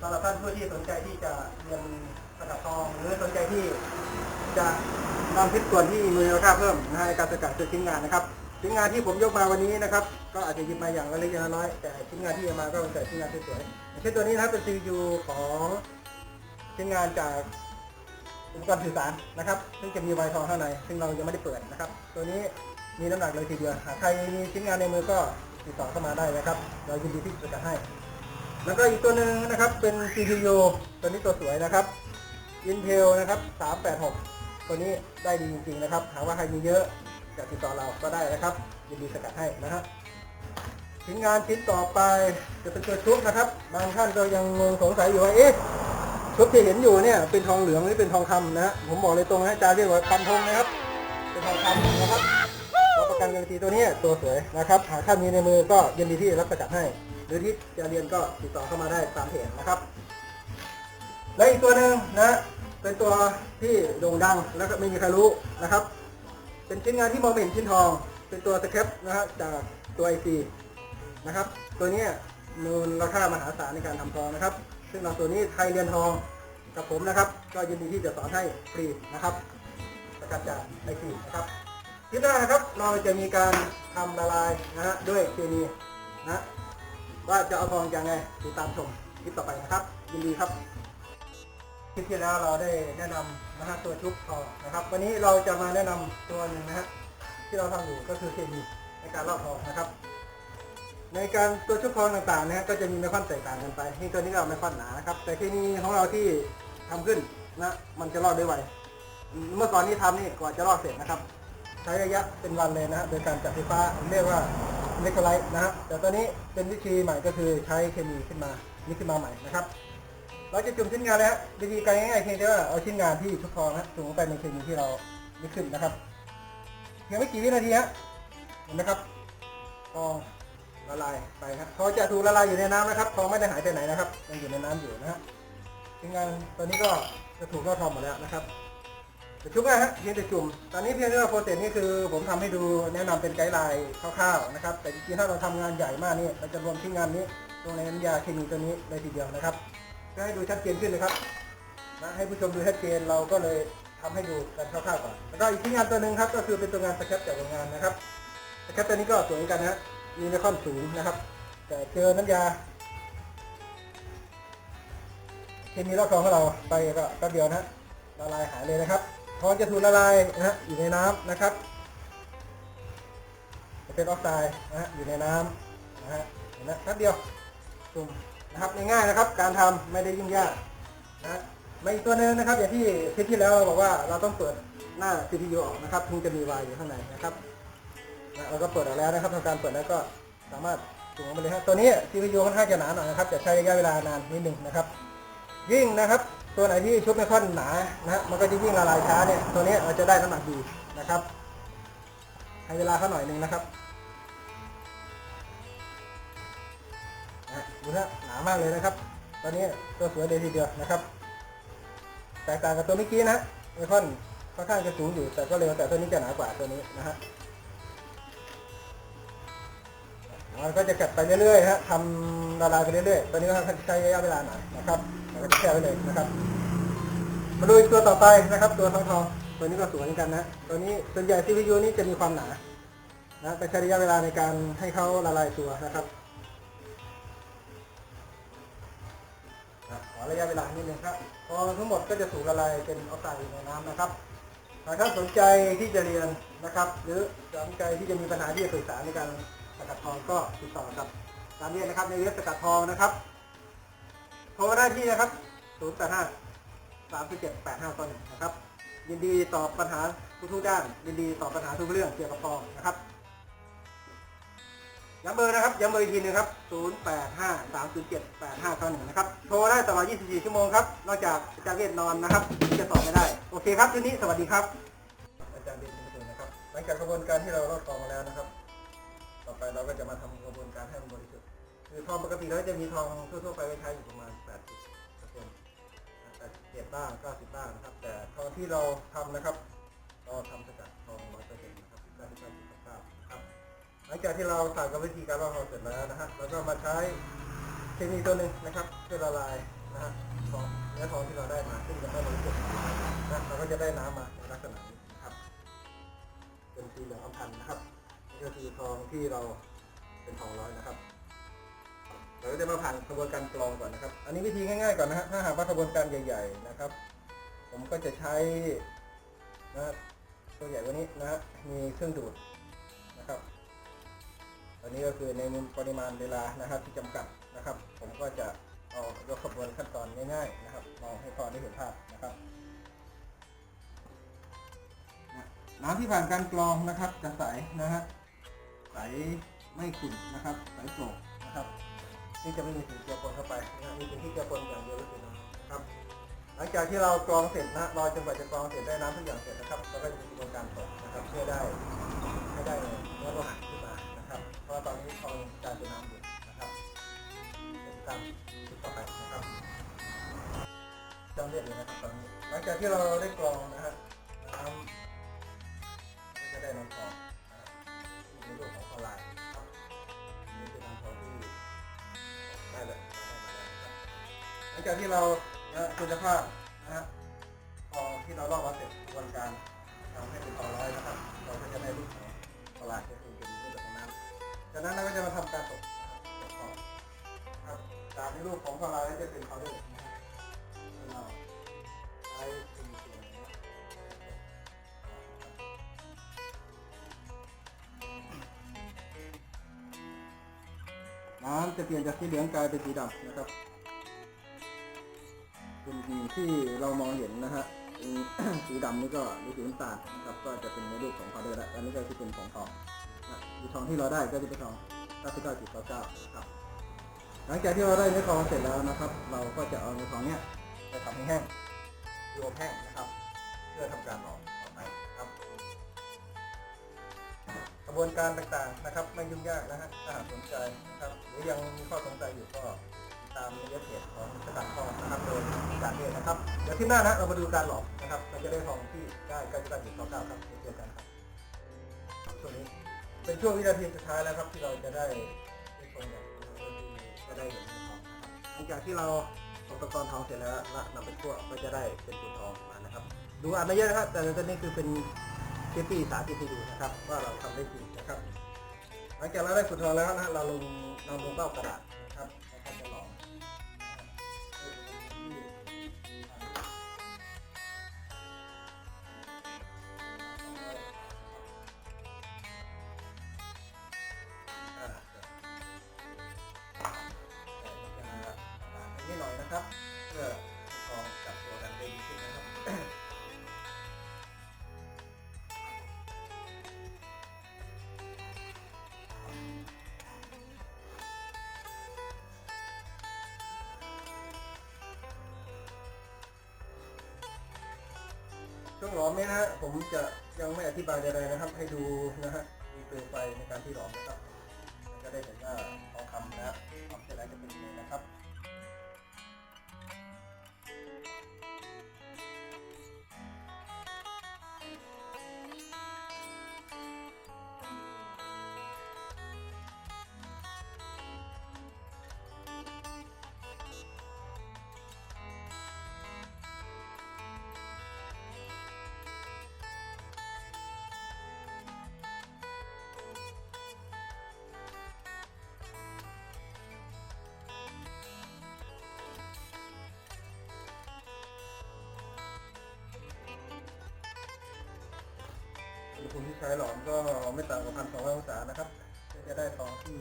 สำหรับท่านผู้ที่สนใจที่จะเรียนสกัดทอง หรือสนใจที่จะนำพิษส่วนที่มีมูลค่าเพิ่มนะฮะในการสกัดคือชิ้นงานนะครับชิ้นงานที่ผมยกมาวันนี้นะครับ ก็อาจจะหยิบมาอย่างละเล็กละน้อย แต่ชิ้นงานที่เอามาก็เป็นแต่ชิ้นงานที่สวยอย่างเช่นตัวนี้นะครับเป็น CPU ของชิ้นงานจากอุปกรณ์สื่อสารนะครับ ซึ่งจะมีไวทองข้างใน ซึ่งเรายังไม่ได้เปิดนะครับ ตัวนี้มีน้ำหนักเลยทีเดียวหากใครมีชิ้นงานในมือก็ติดต่อเข้ามาได้นะครับ เรายินดีที่จะจัดให้ แล้วก็อีกตัวหนึ่งนะครับเป็น CPU ตัวนี้ตัวสวยนะครับ Intel นะครับ 386 ตัวนี้ได้ดีจริงๆนะครับหากว่าใครมีเยอะจะติดต่อเราก็ได้นะครับยินดีสกัดให้นะฮะชิ้นงานชิ้นต่อไปจะเป็นตัวชุบนะครับ บางท่านก็ยังงงสงสัยอยู่ว่าเอ๊ะชุบที่เห็นอยู่เนี่ยเป็นทองเหลืองหรือเป็นทองคำนะฮะผมบอกเลยตรงนะอาจารย์เรียกว่าปันธงนะครับ เป็นทองคำนะครับรับประกันการันตีตัวนี้ตัวสวยนะครับหากท่านมีในมือก็ยินดีที่รับประจักษ์ให้ หรือที่จะเรียนก็ติดต่อเข้ามาได้ตามเพจนะครับ และอีกตัวหนึ่งนะเป็นตัวที่โด่งดังแล้วก็ไม่มีใครรู้นะครับ เป็นชิ้นงานที่มองไม่เห็นชิ้นทอง เป็นตัวสครับนะฮะจากตัว IC นะครับ ตัวนี้มูลราคามหาศาลในการทำทองนะครับ ซึ่งเราตัวนี้ไทยเรียนทองกับผมนะครับ ก็ยินดีที่จะสอนให้ฟรีนะครับประกาศจาก IC นะครับคลิปหน้านะครับเราจะมีการทำละลายนะฮะด้วยเคมีนะ ว่าจะเอาทองยังไงติดตามชมคลิปต่อไปนะครับ ยินดีครับคลิปที่แล้วเราได้แนะนำนะฮะตัวชุบทองนะครับ วันนี้เราจะมาแนะนำตัวหนึ่งนะฮะที่เราทำอยู่ก็คือเคมีในการลอกทองนะครับ ในการตัวชุบทองต่างๆนะฮะก็จะมีไมคอนแตกต่างกันไปนี่ตัวนี้เราไมคอนหนานะครับ แต่เคมีของเราที่ทำขึ้นนะมันจะลอกได้ไวเมื่อก่อนนี้ทำนี่กว่าจะลอกเสร็จนะครับ ใช้ระยะเป็นวันเลยนะฮะโดยการจับไฟฟ้าเรียกว่า เล็กไลต์นะฮะแต่ตอนนี้เป็นวิธีใหม่ก็คือใช้เคมีขึ้นมานี่ขึ้นมาใหม่นะครับ เราจะจุ่มชิ้นงานเลยฮะวิธีการง่ายๆเพียงแต่ว่าเอาชิ้นงานที่ชุบทองฮะจุ่มลงไปในเคมีที่เราไม่ขึ้นนะครับเพียงไม่กี่วินาทีฮะเห็นไหมครับทองละลายไปฮะทองจะถูกละลายอยู่ในน้ำนะครับทองไม่ได้หายไปไหนนะครับยังอยู่ในน้ำอยู่นะฮะชิ้นงานตัวนี้ก็จะถูกลอกทองหมดแล้วนะครับ จะชุบง่ายฮะเพียงแต่จุ่ม ตอนนี้เพียงแต่ว่าโปรเซสนี่คือ ผมทำให้ดูแนะนำเป็นไกด์ไลน์คร่าวๆนะครับ แต่จริงๆถ้าเราทำงานใหญ่มากนี่เราจะรวมชิ้นงานนี้ลงในน้ำยาเคมีตัวนี้เลยทีเดียวนะครับเพื่อให้ดูชัดเจนขึ้นนะครับนะให้ผู้ชมดูชัดเจนเราก็เลยทำให้ดูกันคร่าวๆก่อนแล้วก็อีกชิ้นงานตัวหนึ่งครับ ก็คือเป็นตัวงานสแคปจากโรงงานนะครับสแคปตัวนี้ก็สวยเหมือนกันนะฮะมีไมคอนสูงนะครับ แต่เจอน้ำยาเคมีลอกทองของเราไปก็แป๊บเดียวนะละลายหายเลยนะครับ ทอจะถูกละลายนะฮะอยู่ในน้ำนะครับจะเป็นออกไซด์นะฮะอยู่ในน้ำนะฮะเห็นไหมแป๊บเดียวจุ่มนะครับง่ายๆนะครับ การทำไม่ได้ยุ่งยากนะฮะมาอีกตัวหนึงนะครับ อย่างที่คลิปที่แล้วเราบอกว่าเราต้องเปิดหน้า CPU ออกนะครับถึงจะมีวายอยู่ข้างในนะครับนะเราก็เปิดออกแล้วนะครับทำการเปิดแล้วก็สามารถจุ่มลงไปเลยครับตัวนี้ CPU ค่อนข้างจะหนาหน่อยนะครับจะใช้ระยะเวลานานนิดหนึ่งนะครับ ยิ่งนะครับ ตัวไหนที่ชุบไม่ค่อนหนานะมันก็จะยิ่งละลายช้าเนี่ยตัวนี้เราจะได้น้ำหนักดีนะครับให้เวลาเขาหน่อยหนึ่งนะครับนะฮะดูนะหนามากเลยนะครับ ตอนนี้ตัวสวยเลยทีเดียวนะครับแตกต่างกับตัวเมื่อกี้นะไอคอนค่อนข้างจะสูงอยู่แต่ก็เร็วแต่ตัวนี้จะหนากว่าตัวนี้นะฮะ มันก็จะกัดไปเรื่อยๆฮะทำละลายไปเรื่อยๆตัวนี้ก็ใช้ระยะเวลาหน่อยนะครับแล้วก็แช่ไว้เลยนะครับ มาดูอีกตัวต่อไปนะครับ ตัวทองทองตัวนี้ก็สวยเหมือนกันนะตัวนี้ส่วนใหญ่ CPU นี้จะมีความหนานะแต่ใช้ระยะเวลาในการให้เขาละลายตัวนะครับขอระยะเวลานิดนึงครับพอทั้งหมดก็จะถูกละลายเป็นออกไซด์ในน้ำนะครับหากท่านสนใจที่จะเรียนนะครับ หรือสนใจที่จะมีปัญหาที่จะศึกษาในการ สกัดทองก็ติดต่อกับตามนี้นะครับในเว็บสกัดทองนะครับโทรได้ที่นะครับ 0 8 5 3 7 8 5ต่อหนึ่งนะครับ ยินดีตอบปัญหาทุกๆด้าน ยินดีตอบปัญหาทุกเรื่องเกี่ยวกับทองนะครับย้ำเบอร์นะครับย้ำเบอร์อีกทีนึงครับ 0 8 5 3 0 7 8 5ต่อหนึ่งนะครับ โทรได้ตลอด 24 ชั่วโมงครับ นอกจากอาจารย์เวทนอนนะครับที่จะตอบไม่ได้ โอเคครับทีนี้สวัสดีครับ อาจารย์เวทคุณนะครับ หลังจากกระบวนการที่เราลอกทองมาแล้วนะครับ ไปเราก็จะมาทำกระบวนการให้มันบริสุทธิ์คือทองปกติเราจะมีทองทั่วๆไปไว้ใช้อยู่ประมาณ 80เปอร์เซ็นต์แปดสิบเจ็ดบ้างเก้าสิบบ้างนะครับ แต่ทองที่เราทำนะครับ เราทำสกัดทองร้อยเปอร์เซ็นต์นะครับเก้าสิบเก้าสิบเก้านะครับหลังจากที่เราผ่านกรรมวิธีการลอกทองเสร็จแล้วนะฮะเราก็มาใช้เคมีตัวหนึ่งนะครับเพื่อละลายนะฮะทองเนื้อทองที่เราได้มาซึ่งยังไม่บริสุทธิ์นะเราก็จะได้น้ำมาในลักษณะนี้นะครับเป็นสีเหลืองอำพันธ์นะครับ ก็คือทองที่เราเป็นทองร้อยนะครับ เราก็จะมาผ่านกระบวนการกรองก่อนนะครับ อันนี้วิธีง่ายๆก่อนนะฮะถ้าหากว่ากระบวนการใหญ่ๆนะครับ ผมก็จะใช้นะตัวใหญ่กว่านี้นะฮะมีเครื่องดูดนะครับ อันนี้ก็คือในปริมาณเวลานะครับ ที่จำกัดนะครับ ผมก็จะเอายกขบวนขั้นตอนง่ายๆนะครับมองให้พอได้เห็นภาพนะครับน้ำที่ผ่านการกรองนะครับจะใสนะฮะ ใสไม่ขุ่นนะครับใสโปร่งนะครับที่จะไม่มีสิ่งเจือปนเข้าไปนะมีสิ่งที่เจือปนอย่างเดียวก็คือน้ำนะครับ หลังจากที่เรากรองเสร็จนะรอจนกว่าจะกรองเสร็จได้น้ำทุกอย่างเสร็จนะครับเราก็จะมีกระบวนการตกนะครับเพื่อได้ให้ได้เนื้อโลหะขึ้นมานะครับ เพราะตอนนี้ทองกายเป็นน้ำอยู่นะครับเป็นการติดต่อไปนะครับจำเรียบเลยนะครับตอนนี้ หลังจากที่เราได้กรองนะฮะน้ำก็จะได้น้ำทอง จากที่เราคุณภาพนะฮะทอที่เราลอกมาเสร็จกระบวนการทำให้เป็นทอร้อยนะครับ เราก็จะได้รูปของตลาดก็คือเป็นรูปแบบน้ำจากนั้นเราก็จะมาทำการตกครับตกทองครับจากในรูปของทองลายก็จะเป็นเขาด้วยนะฮะที่เราใช้เป็นส่วนนะครับน้ำจะเปลี่ยนจากสีเหลืองกลายเป็นสีดำนะครับ ที่เรามองเห็นนะฮะสีดำนี่ก็หรือสีน้ำตาลนะครับก็จะเป็นในรูปของพาวเดอร์แล้วอันนี้ก็จะเป็นของทองนะทองที่เราได้ก็จะเป็นทอง99.99ครับหลังจากที่เราได้เนื้อทองเสร็จแล้วนะครับ เราก็จะเอาเนื้อทองเนี้ยไปทำให้แห้งโยมแห้งนะครับ เพื่อทำการหลอมต่อไปนะครับ กระบวนการต่างๆนะครับ ไม่ยุ่งยากนะฮะถ้าหากสนใจนะครับ หรือยังมีข้อสงสัยอยู่ก็ ตามในเว็บเพจของสกัดทองนะครับโดยจากเดชนะครับ เดี๋ยวที่หน้านะเรามาดูการหลอมนะครับเราจะได้ทองที่ได้ใกล้จะได้ถึงเก้าครับเจอกันครับช่วงนี้เป็นช่วงวินาทีสุดท้ายแล้วครับที่เราจะได้ได้ชมอย่างก็คือจะได้เห็นทองหลังจากที่เราตกตะกอนทองเสร็จแล้วละนำไปคั่วก็จะได้เป็นสูตรทองมานะครับ ดูอ่านไม่เยอะนะครับ แต่ตอนนี้คือเป็นเจปี้สาธิตให้ดูนะครับ ว่าเราทำได้จริงนะครับหลังจากเราได้สูตรทองแล้วนะฮะเราลงนำลงเบ้ากระดาษนะครับ นะครับ เพื่อทองจับตัวกันได้ดีขึ้นนะครับช่วงหลอมนี้นะฮะผมจะยังไม่อธิบายใดๆนะครับ ให้ดูนะฮะมีเปลวไฟในการที่หลอมนะครับก็ได้เห็นว่าทองคำนะครับหลอมเสร็จแล้วจะเป็นยังไงนะครับ คุณที่ใช้หลอมก็ไม่ต่ำกว่าพันสองร้อยองศานะครับเพื่อจะได้ทองที่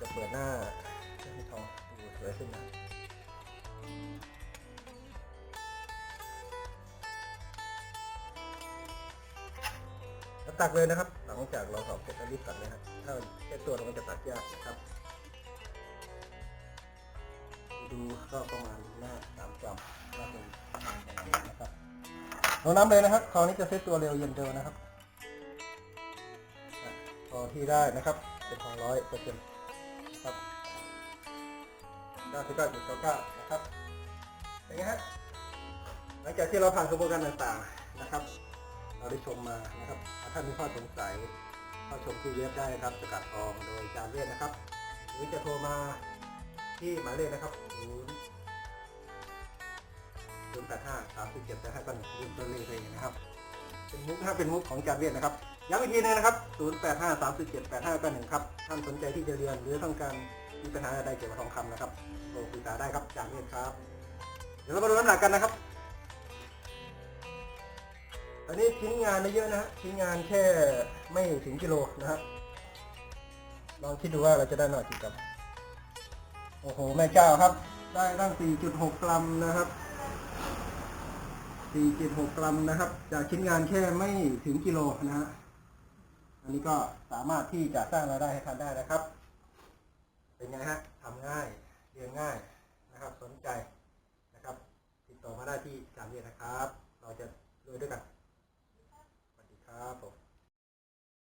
จะเปิดหน้าให้ทองดูสวยขึ้นนะแล้วตักเลยนะครับ หลังจากเราสอบเสร็จก็รีบตักเลยครับถ้าแค่ตัวเราจะตักยากครับ ดูก็ประมาณหน้าสามกรัมก็เป็นนะครับลงน้ำเลยนะครับคราวนี้จะเซตตัวเร็วเย็นเร็วนะครับพอที่ได้นะครับเป็นของร้อยเปอร์เซ็นต์ ด้านที่ก้า99.99นะครับอย่างนี้ฮะหลังจากที่เราผ่านกระบวนการต่างๆนะครับ เราได้ชมมานะครับถ้ามีข้อสงสัยเข้าชมที่เว็บได้นะครับสกัดทองโดยจารเวทนะครับ หรือจะโทรมาที่หมายเลขนะครับ0 8 5 3 7 7 5 1ยืมตัวเเลนะครับ เป็นมุกถ้าเป็นมุกของจารเวทนะครับย้ำอีกทีนึงนะครับ 0 8 5 3 7 7 8 5 1ครับท่านสนใจที่จะเรียนหรือต้องการ มีปัญหาอะไรเกี่ยวกับทองคำนะครับโทรปรึกษาได้ครับจานเวทครับ เดี๋ยวเรามาดูน้ำหนักกันนะครับ อันนี้ชิ้นงานไม่เยอะนะฮะชิ้นงานแค่ไม่ถึงกิโลนะครับลองคิดดูว่าเราจะได้หน่อยกี่กรัมโอ้โห แม่เจ้าครับ ได้ตั้ง 4.6 กรัมนะครับ 4.6 กรัมนะครับ จากชิ้นงานแค่ไม่ถึงกิโลนะฮะ อันนี้ก็สามารถที่จะสร้างรายได้ให้ท่านได้นะครับ เป็นไงฮะทำง่ายเรียนง่ายนะครับ สนใจนะครับ ติดต่อมาได้ที่สามเรียนนะครับ เราจะรวยด้วยกันสวัสดีครับผม